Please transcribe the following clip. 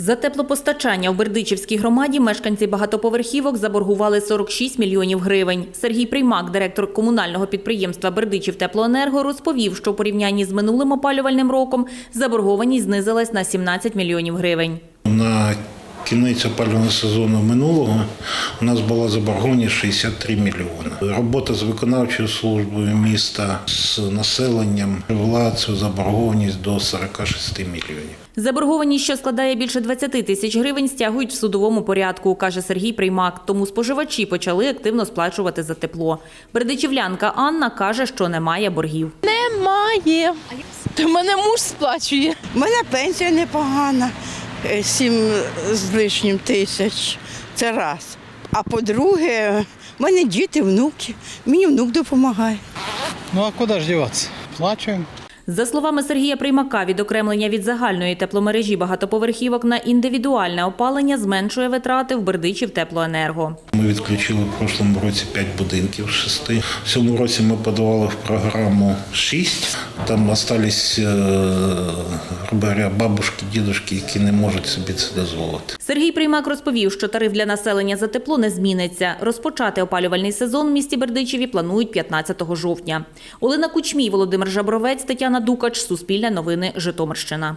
За теплопостачання у Бердичівській громаді мешканці багатоповерхівок заборгували 46 мільйонів гривень. Сергій Приймак, директор комунального підприємства Бердичів Теплоенерго, розповів, що у порівнянні з минулим опалювальним роком заборгованість знизилась на 17 мільйонів гривень. На кінець опалювального сезону минулого у нас була заборгованість 63 мільйони. Робота з виконавчою службою міста з населенням привела цю заборгованість до 46 мільйонів. Заборгованість, що складає більше 20 тисяч гривень, стягують в судовому порядку, каже Сергій Приймак. Тому споживачі почали активно сплачувати за тепло. Бердичівлянка Анна каже, що немає боргів. Немає. Та мене муж сплачує. У мене пенсія непогана, сім з лишнім тисяч. Це раз. А по-друге, в мене діти, внуки. Мені внук допомагає. Ну а куди ж діватися? Плачем. За словами Сергія Приймака, відокремлення від загальної тепломережі багатоповерхівок на індивідуальне опалення зменшує витрати в Бердичів теплоенерго. Ми відключили в прошлому році 5 будинків з 6. В цьому році ми подавали в програму 6. Там остались, е, говоря, бабушки, дідушки, які не можуть собі це дозволити. Сергій Приймак розповів, що тариф для населення за тепло не зміниться. Розпочати опалювальний сезон в місті Бердичеві планують 15 жовтня. Олена Кучмій, Володимир Жабровець, Тетяна Дукач, Суспільне новини, Житомирщина.